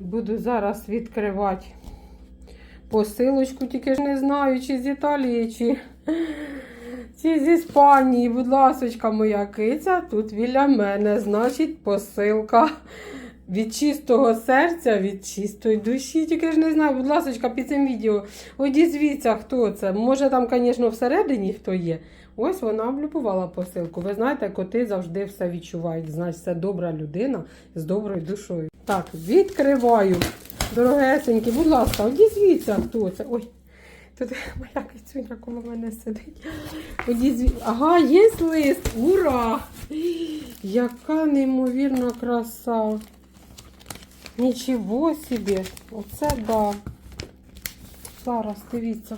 Буду зараз відкривати посилочку, тільки ж не знаю, чи з Італії, чи, чи з Іспанії. Будь ласочка, моя киця тут біля мене. Значить, посилка від чистого серця, від чистої душі. Тільки ж не знаю, будь ласочка, під цим відео одізвіться, хто це. Може, там, звісно, всередині хто є. Ось вона облюбувала посилку. Ви знаєте, коти завжди все відчувають. Значить, це добра людина з доброю душою. Так, відкриваю. Дорогесенькі, будь ласка, одізвіться, хто це. Ой, тут моя кицюня коло мене сидить. Одізві... Ага, є лист. Ура! Яка неймовірна краса. Нічого собі. Оце да. Зараз, дивіться.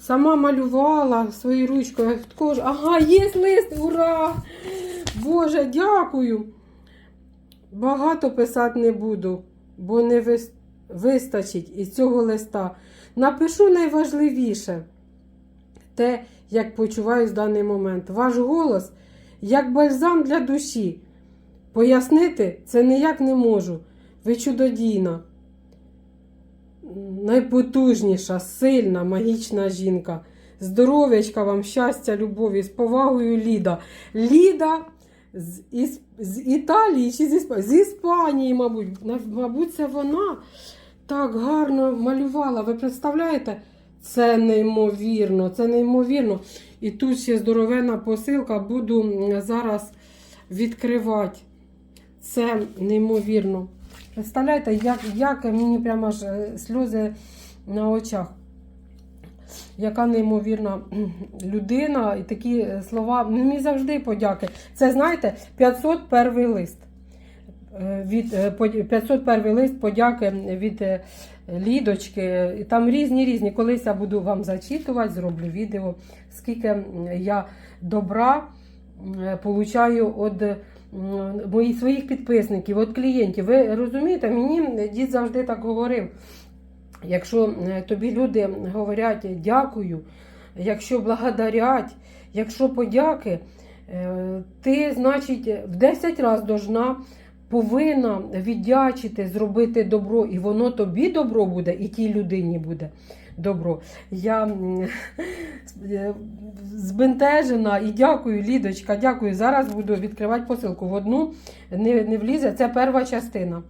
Сама малювала своєю ручкою. Ага, є лист, ура! Боже, дякую. Багато писати не буду, бо не вистачить із цього листа. Напишу найважливіше те, як почуваюсь в даний момент. Ваш голос як бальзам для душі. Пояснити це ніяк не можу. Ви чудодійна, найпотужніша, сильна, магічна жінка. Здоров'ячка вам, щастя, любові, з повагою Ліда. Ліда з, із, з Італії чи з Іспанії? З Іспанії, мабуть. Мабуть, це вона так гарно малювала. Ви представляєте? Це неймовірно, це неймовірно. І тут ще здоровенна посилка. Буду зараз відкривати. Це неймовірно. Представляєте, як, як мені прямо аж е, сльози на очах. Яка неймовірна людина, і такі е, слова. Мені завжди подяки. Це, знаєте, 501 лист. Е, Від, е, 501 лист подяки від Лідочки. Там різні різні. Колись я буду вам зачитувати, зроблю відео, скільки я добра получаю від моїх своїх підписників, від клієнтів. Ви розумієте, мені дід завжди так говорив. Якщо тобі люди говорять дякую, якщо благодарять, якщо подяки, е, ти, значить, в 10 разів должна, повинна віддячити, зробити добро, і воно тобі добро буде, і тій людині буде добро. Я е, збентежена і дякую, Лідочка, дякую. Зараз буду відкривати посилку. В одну не, не влізе, це перша частина.